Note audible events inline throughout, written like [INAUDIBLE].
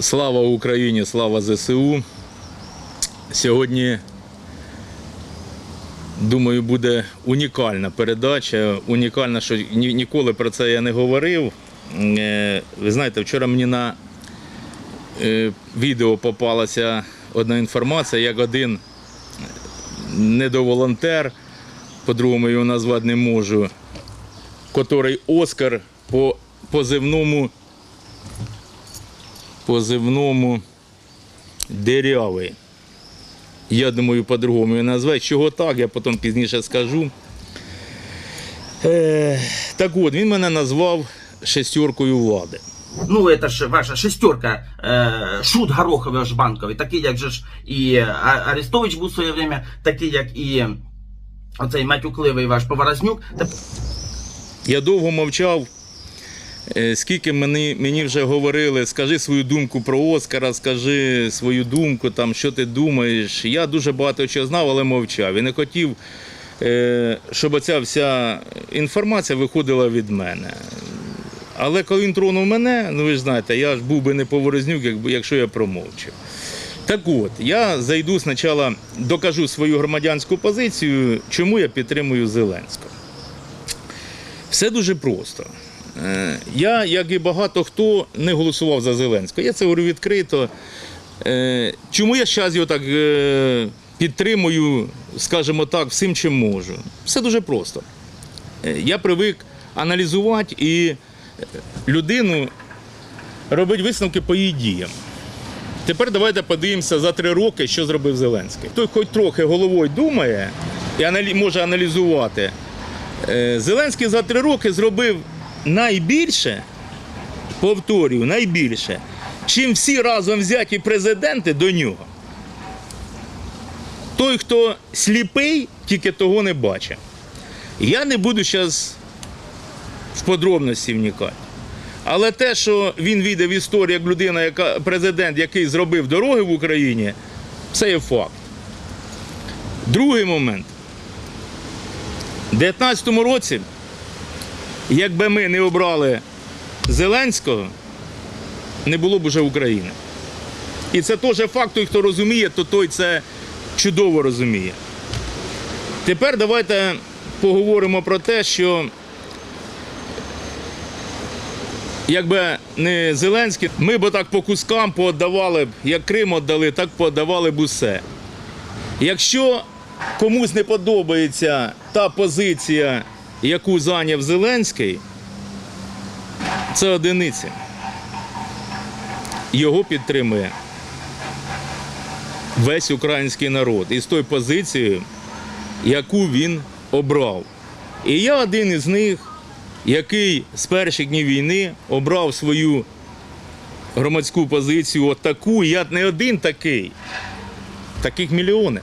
Слава Україні, слава ЗСУ. Сьогодні, думаю, буде унікальна передача. Унікальна, що ні- ніколи про це я не говорив. Е, Ви знаєте, вчора мені на е, відео попалася одна інформація, як один недоволонтер, по-другому його назвати не можу, котрий Оскар по позивному позивному дирявий. Я думаю, по-другому його назвати. Чого так, я потім пізніше скажу. Е, так от, він мене назвав шестеркою влади. Ну, это ж ваша шестерка, е, шут Гороховий аж банковий, такий, як же ж і Арестович був в своє время, такий, як і оцей матюкливий ваш Поворознюк. Я довго мовчав, е, скільки мені, мені вже говорили, скажи свою думку про Оскара, скажи свою думку, там, що ти думаєш. Я дуже багато чого знав, але мовчав. І не хотів, е, щоб оця вся інформація виходила від мене. Але коли він тронув мене, ну ви ж знаєте, я ж був би не поворознюк, якщо я промовчав. Так от, я зайду спочатку, докажу свою громадянську позицію, чому я підтримую Зеленського. Все дуже просто. Е, Я, як і багато хто, не голосував за Зеленського. Я це говорю відкрито. Е, Чому я зараз його так е, підтримую, скажімо так, всім, чим можу? Все дуже просто. Я привик аналізувати і людину робити висновки по її діям. Тепер давайте подивимося за три роки, що зробив Зеленський. Той хоч трохи головою думає і може аналізувати. Зеленський за три роки зробив найбільше, повторюю, найбільше, чим всі разом взяті президенти до нього. Той, хто сліпий, тільки того не бачить. Я не буду зараз в подробності вникати. Але те, що він війде в історію як людина, яка президент, який зробив дороги в Україні, це є факт. Другий момент. У 2019 році, якби ми не обрали Зеленського, не було б уже України. І це теж факт, той, хто розуміє, то той це чудово розуміє. Тепер давайте поговоримо про те, що якби не Зеленський, ми б так по кускам пооддавали б, як Крим віддали, так пооддавали б усе. Якщо комусь не подобається та позиція, яку зайняв Зеленський, це одиниці. Його підтримує весь український народ із тою позицією, яку він обрав. І я один із них, який з перших днів війни обрав свою громадську позицію, от таку, я не один такий, таких мільйони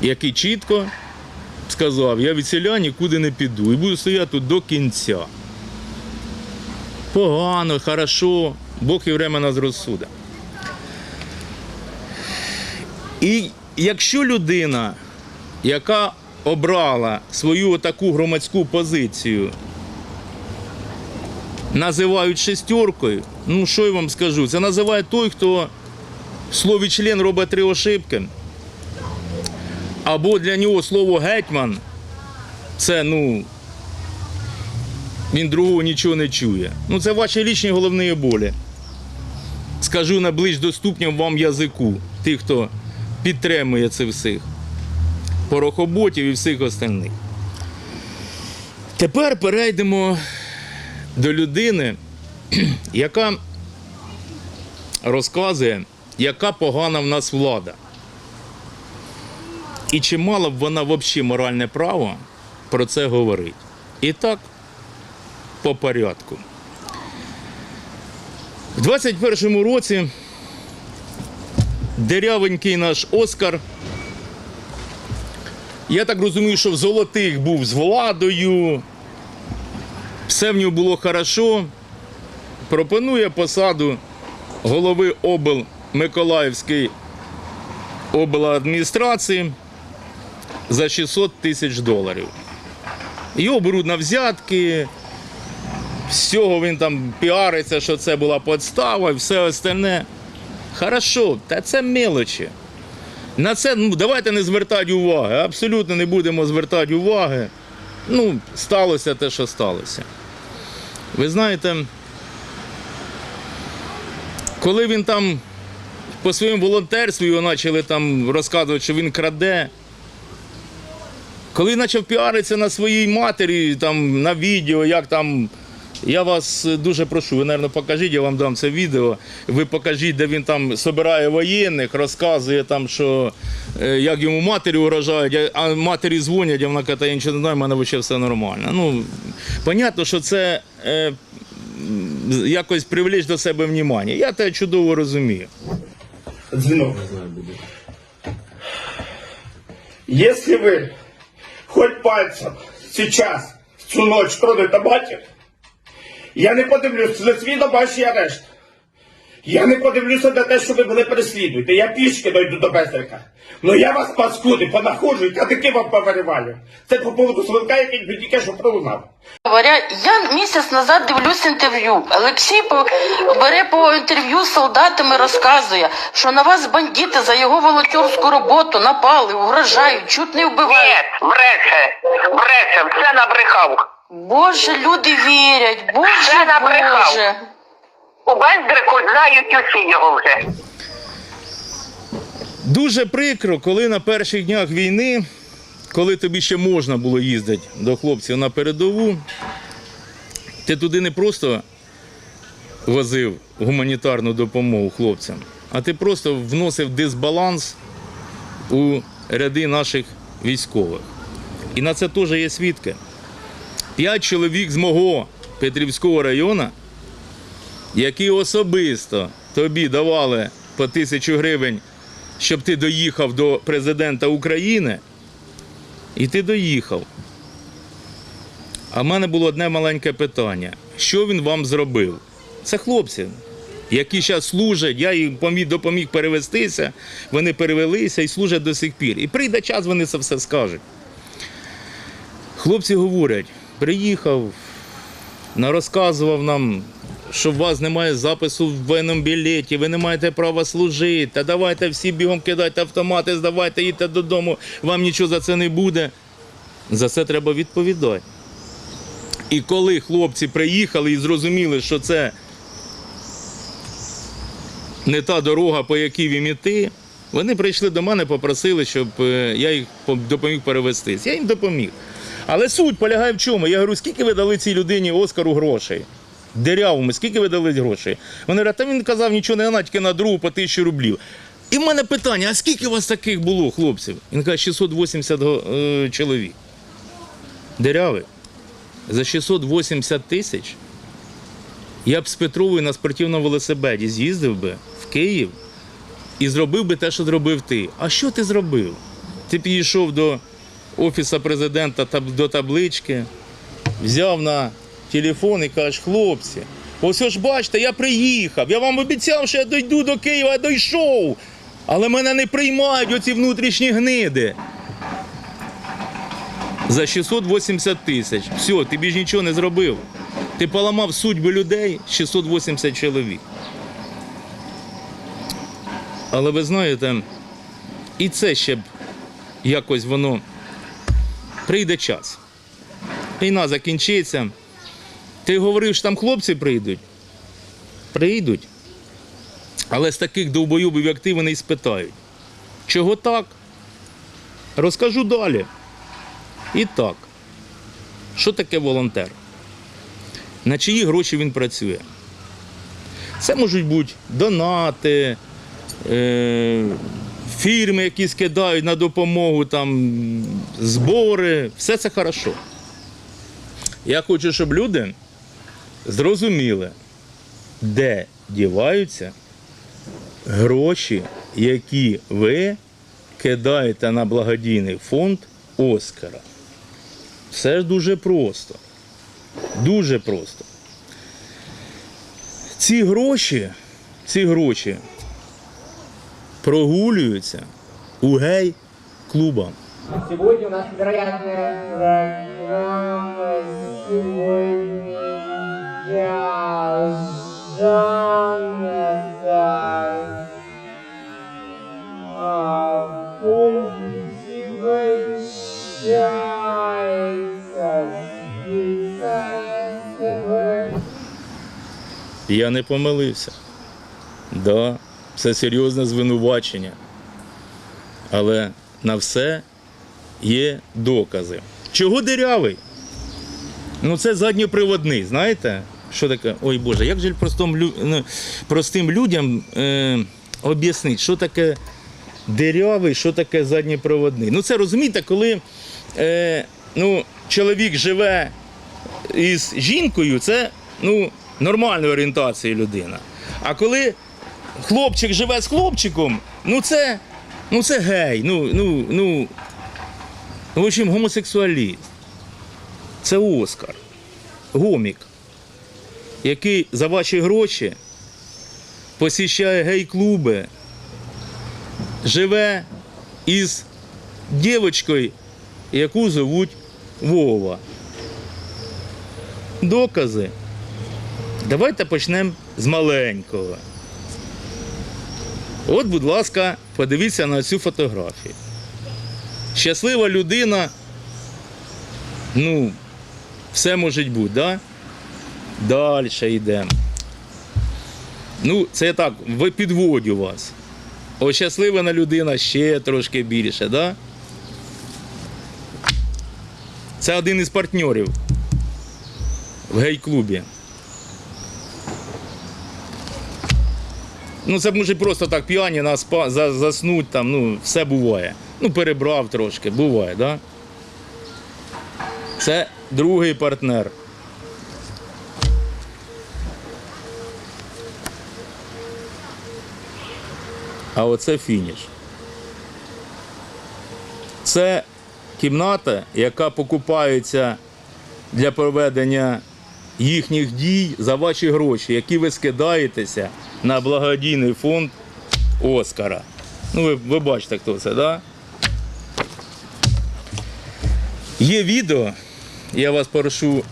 який чітко сказав, я від селя нікуди не піду і буду стояти тут до кінця. Погано, хорошо, Бог і время нас розсуде. І якщо людина, яка обрала свою таку громадську позицію, називають шестеркою, ну що я вам скажу, це називає той, хто в слові член робить три ошибки або для нього слово гетьман це ну. Він другого нічого не чує. Ну це ваші лічні головні болі. Скажу на ближч доступнім вам язику, тих, хто підтримує це всіх. Порохоботів і всіх остальних. Тепер перейдемо до людини, [CLEARS THROAT] яка розказує, яка погана в нас влада. І чи мала б вона взагалі моральне право про це говорити? І так, по порядку. В 21-му році дерявенький наш Оскар. Я так розумію, що в золотих був з владою. Все в нього було хорошо. Пропонує посаду голови обл Миколаївської обладміністрації за 600 тисяч доларів. Його беруть на взятки, з цього він там піариться, що це була подстава і все остальне. Хорошо, та це мелочі. На це ну, давайте не звертати уваги. Абсолютно не будемо звертати уваги. Ну, сталося те, що сталося. Ви знаєте, коли він там по своєму волонтерству його почали там розказувати, що він краде. Коли почав піаритися на своїй матері, там на відео, як там. Я вас дуже прошу, ви, мабуть, покажіть, я вам дам це відео. Ви покажіть, де він там збирає воєнних, розказує там, що е, як йому матері угрожають, а- матері дзвонять, а вона каже, я нічого не знаю, в мене взагалі все нормально. Ну, понятно, що це е, якось привлечь до себе внимання. Я те чудово розумію. Звонок. Если вы хоть пальцем. Сейчас, в цю ночь тронете матір, я не подивлюсь. На свій домашній арешт. Я не подивлюся на те, що ви мене переслідуєте. Я пішки дойду до Бездрика. Ну я вас паскуди, понаходжу і кадики вам повириваю. Це по поводу свинка, який ви тільки що пролунав. Говоря, я місяць назад дивлюсь інтерв'ю. Олексій по- бере по інтерв'ю з солдатами, розказує, що на вас бандити за його волонтерську роботу напали, угрожають, чуть не вбивають. Ні, бреше, бреше, все набрехав. Боже, люди вірять, Боже, Все набрехав. Боже. У Бендрику знають усі його вже. Дуже прикро, коли на перших днях війни, коли тобі ще можна було їздити до хлопців на передову, ти туди не просто возив гуманітарну допомогу хлопцям, а ти просто вносив дисбаланс у ряди наших військових. І на це теж є свідки. П'ять чоловік з мого Петрівського району, які особисто тобі давали по тисячу гривень щоб ти доїхав до президента України, і ти доїхав. А в мене було одне маленьке питання: що він вам зробив? Це хлопці, які зараз служать, я їм допоміг перевестися, вони перевелися і служать до сих пір. І прийде час, вони це все скажуть. Хлопці говорять, приїхав, розказував нам, що у вас немає запису в воєнному білеті, ви не маєте права служити. Та давайте всі бігом кидайте автомати, здавайте, їдьте додому, вам нічого за це не буде. За це треба відповідати. І коли хлопці приїхали і зрозуміли, що це не та дорога, по якій їм іти, вони прийшли до мене, попросили, щоб е, я їх допоміг перевестись. Я їм допоміг. Але суть полягає в чому? Я говорю, скільки ви дали цій людині Оскару грошей? Дирявому, скільки ви дали грошей? Вони говорять, та він казав нічого не на, тільки на другу по тисячі рублів. І в мене питання: а скільки у вас таких було хлопців? Він каже, 680 е, чоловік. Дирявий. За 680 тисяч я б з Петровою на спортивному велосипеді з'їздив би в Київ і зробив би те, що зробив ти. А що ти зробив? Ти підійшов до офісу президента до таблички, взяв на телефон і кажеш, хлопці, ось ж бачите, я приїхав. Я вам обіцяв, що я дойду до Києва, я дійшов. Але мене не приймають оці внутрішні гниди. За 680 тисяч. Все, ти більш нічого не зробив. Ти поламав судьби людей 680 чоловік. Але ви знаєте, і це ще б якось воно прийде час. Війна закінчиться. Ти говорив, що там хлопці прийдуть. Прийдуть. Але з таких довбойобів, як ти, вони і спитають. Чого так? Розкажу далі. І так. Що таке волонтер? На чиї гроші він працює? Це можуть бути донати, е, фірми, які скидають на допомогу, там, збори. Все це хорошо. Я хочу, щоб люди зрозуміли, де діваються гроші, які ви кидаєте на благодійний фонд Оскара. Все ж дуже просто. Дуже просто. Ці гроші, ці гроші прогулюються у гей-клубах. Сегодня у нас невероятная Я не помилився. Да, це серйозне звинувачення. Але на все є докази. Чого дирявий? Ну, це задньоприводний, знаєте? Що таке? Ой Боже, як же простим, ну, простим людям е... об'яснити, що таке дирявий, що таке задньоприводний? Ну, це розумієте, коли е... ну, чоловік живе із жінкою, це ну, нормальної орієнтації людина. А коли хлопчик живе з хлопчиком, ну це, ну це гей, ну, ну, ну, в общем, гомосексуаліст. Це Оскар, гомік, який за ваші гроші посіщає гей-клуби, живе із дівчинкою, яку звуть Вова. Докази. Давайте почнемо з маленького. От, будь ласка, подивіться на цю фотографію. Щаслива людина, ну, все може бути, да? Далі йдемо. Ну, це так, ви підводю вас. Ощасливана людина ще трошки більше, да? Це один із партнерів в гей-клубі. Ну, це може просто так п'яні нас заснуть там, ну, все буває. Ну, перебрав трошки, буває, да? Це другий партнер. А оце фініш. Це кімната, яка покупається для проведення їхніх дій за ваші гроші, які ви скидаєтеся на благодійний фонд Оскара. Ну, ви, ви бачите, хто це, так? Да? Є відео, я вас прошу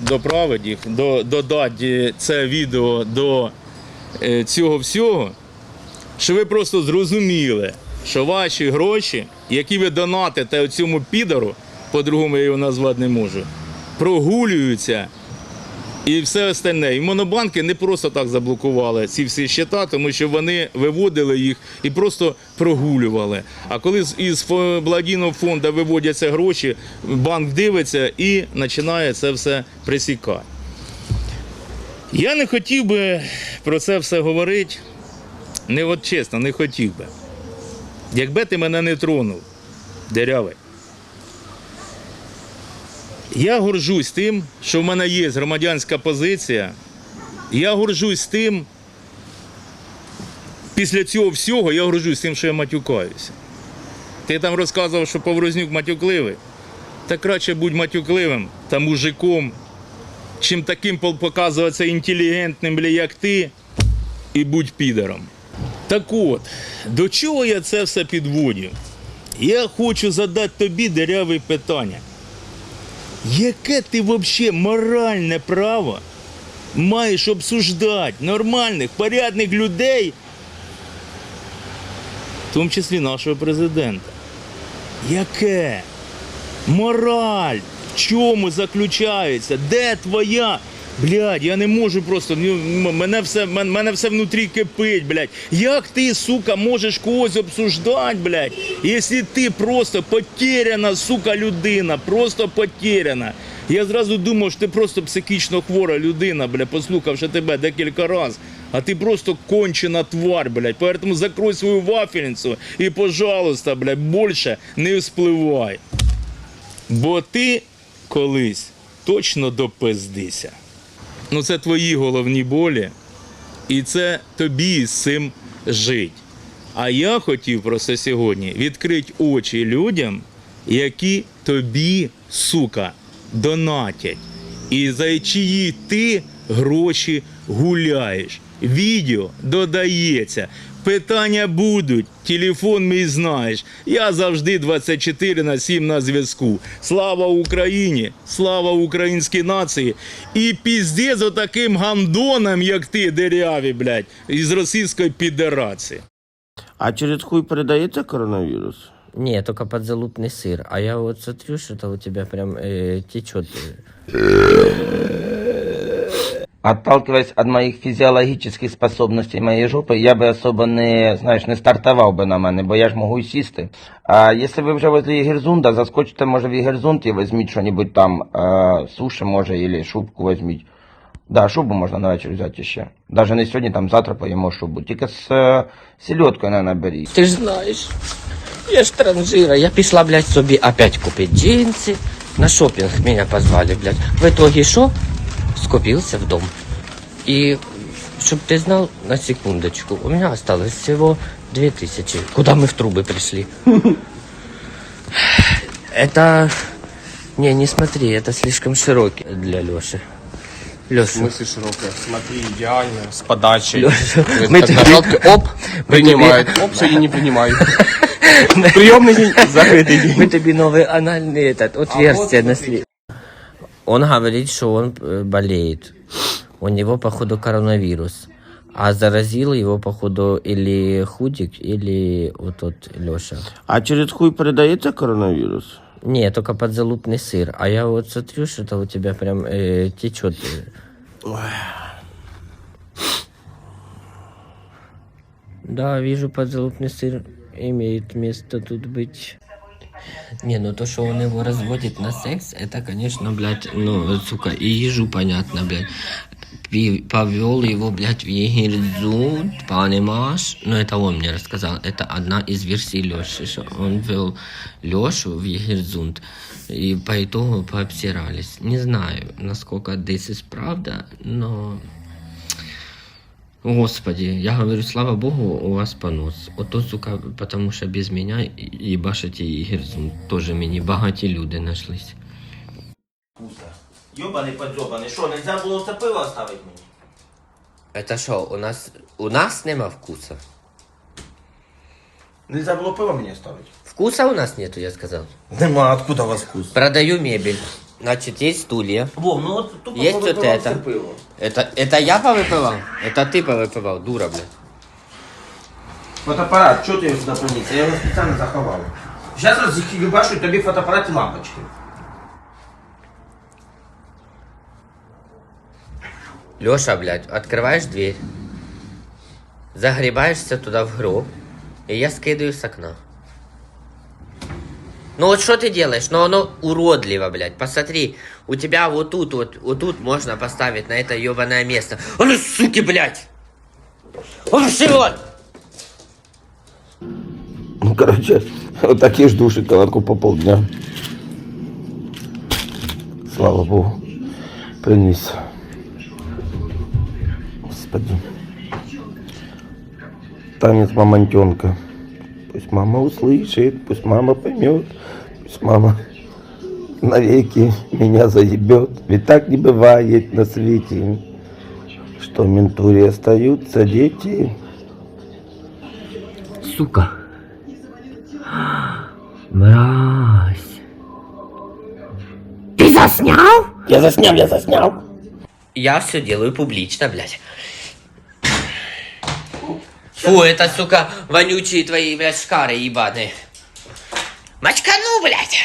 доправити до, додати це відео до е, цього всього, що ви просто зрозуміли, що ваші гроші, які ви донатите цьому підару, по-другому я його назвати не можу, прогулюються і все остальне. І монобанки не просто так заблокували ці всі щита, тому що вони виводили їх і просто прогулювали. А коли із благодійного фонду виводяться гроші, банк дивиться і починає це все присікати. Я не хотів би про це все говорити. Не от чесно, не хотів би. Якби ти мене не тронув, дерявий. Я горжусь тим, що в мене є громадянська позиція. Я горжусь тим. Після цього всього я горжусь тим, що я матюкаюся. Ти там розказував, що Поврознюк матюкливий. Та краще будь матюкливим та мужиком, чим таким показуватися інтелігентним, як ти, і будь підером. Так от, до чого я це все підводю? Я хочу задати тобі деряве питання. Яке ти взагалі моральне право маєш обсуждати нормальних, порядних людей, в тому числі нашого президента? Яке? Мораль в чому заключається? Де твоя? Блядь, я не можу просто. ну, Мене все, мене все внутрі кипить, блядь. Як ти, сука, можеш когось обсуждати, блядь, якщо ти просто потеряна, сука, людина, просто потеряна. Я зразу думав, що ти просто психічно хвора людина, бля, послухавши тебе декілька разів. А ти просто кончена тварь, блядь. Поэтому закрой свою вафельницю і, пожалуйста, блядь, більше не вспливай. Бо ти колись точно допиздися. Ну, це твої головні болі, і це тобі з цим жить. А я хотів просто сьогодні відкрити очі людям, які тобі, сука, донатять. І за чиї ти гроші гуляєш. Відео додається. Питання будуть. Телефон мій знаєш. Я завжди 24 на 7 на зв'язку. Слава Україні! Слава українській нації! І піздець отаким гандонам, як ти, деряві, блядь, із Російської Федерації. А через хуй передається коронавірус? Не, только подзалупный сыр. А я вот смотрю, что-то у тебя прям э, течет. [LAUGHS] Отталкиваясь от моих фізіологічних способностей моєї жопи, я би особо не, знаєш, не стартував би на мене, бо я ж можу сісти. А якщо ви вже возле Єгерзунда, заскочите, може, в Єгерзунд і візьміть що-небудь там, е, суші, може, або шубку візьміть. Да, шубу можна на вечір взяти ще. Даже не сьогодні, там завтра поїмо шубу. Тільки з е, сельодкою не наберіть. Ты ж знаешь, я ж транжира. Я пішла, блядь, собі опять купить джинсы. На шопинг меня позвали, блядь. В итоге что? Скупился в дом. И, чтоб ты знал, на секундочку, у меня осталось всего 2000. Куда мы в трубы пришли? Это... Не, не смотри, это слишком широкий для Леши. Леша, смысле широкая? Смотри, идеально, с подачей. Леша, мы так тебе- нажал, ты оп, принимает. тебе- Оп, сегодня не принимай. [LAUGHS] Приемный день, закрытый Мы день. тебе новый анальный этот, отверстие нашли. Он говорит, что он э, болеет. У него, походу, коронавирус. А заразил его, походу, или Худик, или вот тот Леша. А через хуй передається коронавірус? Не, только подзалупный сыр. А я вот смотрю, что-то у тебя прям э, течет. Да, вижу, подзалупный сыр имеет место тут быть. Не, ну то, что он его разводит на секс, это, конечно, блядь, ну, сука, и ежу понятно, блядь. Пи- Повел его, блядь, в Егерзунд, понимаешь? Ну, это он мне рассказал. Это одна из версий Леши, что он вел Лешу в Егерзунд. И по итогу пообсирались. Не знаю, насколько this is правда, но... Господи, я говорю, слава богу, у вас понос. Ото, сука, потому що без мене їбашите Ігерзун. Тоже мені багаті люди нашлись. Йобаний подзьобаний. Що, нельзя було це пиво оставити мені? Это що, у нас у нас нема вкуса? Нельзя було пиво мені оставити? Вкуса у нас нету, я сказал. Нема, откуда у вас вкус? Продаю мебель. Значит, есть стулья. Вов, ну от тупо Есть вот повипивав это. все пиво. Это, это я повыпивал? Это ты повыпивал, дура, блядь. Фотоапарат, чого ти його сюди приніс? Я його спеціально заховав. Зараз роз'їбашу тобі фотоапарат і лампочки. Леша, блядь, открываешь дверь, загребаешься туда в гроб, и я скидываю с окна. Ну вот что ты делаешь? Ну оно уродливо, блядь. Посмотри, у тебя вот тут вот, вот тут можно поставить на это ебаное место. А ну, суки, блядь! А ну, Шивон! Ну, короче, вот такие ж души колотку по полдня. Слава Богу, принес. Господи. Танец мамонтенка. Пусть мама услышит, пусть мама поймет, пусть мама навеки меня заебет. Ведь так не бывает на свете, что в ментуре остаются дети. Сука. Мразь. Ты заснял? Я заснял, я заснял. Я все делаю публично, блядь. Фу, это, сука, вонючие твои, блядь, шкары ебаные. Мочкану, блядь.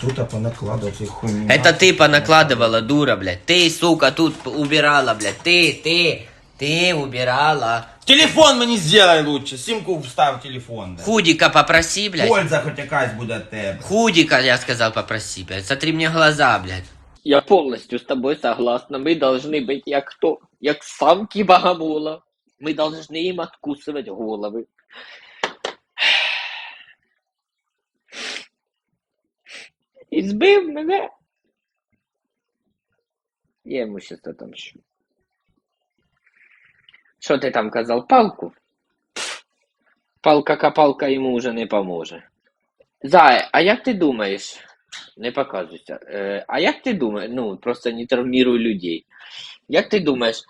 Тут понакладывал всех хуйни. Это ты понакладывала, дура, блядь. Ты, сука, тут убирала, блядь. Ты, ты, ты убирала. Телефон мені сделай лучше, симку встав в телефон. Да. Худика попроси, блядь. Польза хоч якась буде від тебе. Худика, я сказал, попроси, блядь. Смотри мне глаза, блядь. Я полностью с тобой согласна. Мы должны быть як кто? Як самки богомола. Мы должны им откусывать головы. І збив мене. Я йому щас отомщу. Що ти там казав? Палку? Палка-копалка йому вже не поможе. Зай, а як ти думаєш? Не показуйся. Е, а як ти думаєш? Ну, просто не травмируй людей. Як ти думаєш,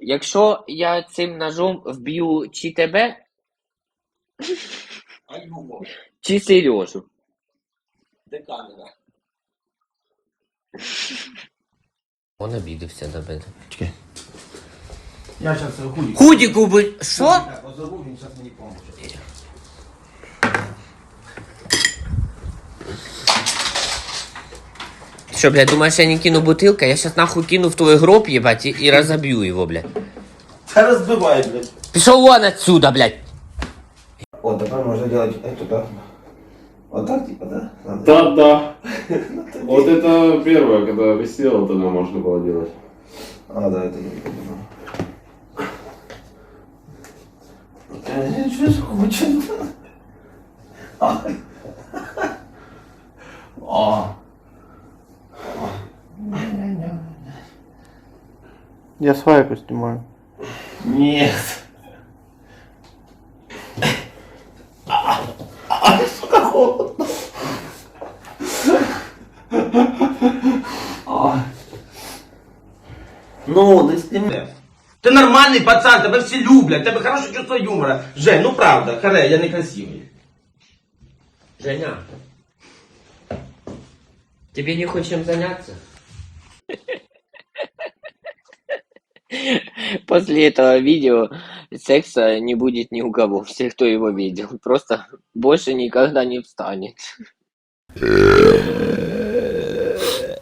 Якщо я цим ножом вб'ю чи тебе, чи Сережу. Он обідався на мене. Я сейчас худи. Худі куби. Що? Що, блядь, думаешь, я не кину бутылка? Я сейчас нахуй кину в твой гроб, ебать, и, и разобью его, блядь. Та розбивай, блядь. Пішов вон отсюда, блядь. Вот, теперь можно делать это, да? Вот так, типа, да? Да, да. [LAUGHS] Вот это первое, когда висела, тогда можно было делать. А, да, это я не понимаю. О. Я свайпы снимаю. Нет. А, а, сука, холодно. А. Ну, не сніми. Ти нормальний пацан, тебе всі люблять, тебе хороше чувство юмора. Жень, ну правда, харе, я не красивий. Женя, тебе не хочешь чем заняться? [LAUGHS] После этого видео секса не будет ни у кого, все, кто его видел. Просто больше никогда не встанет.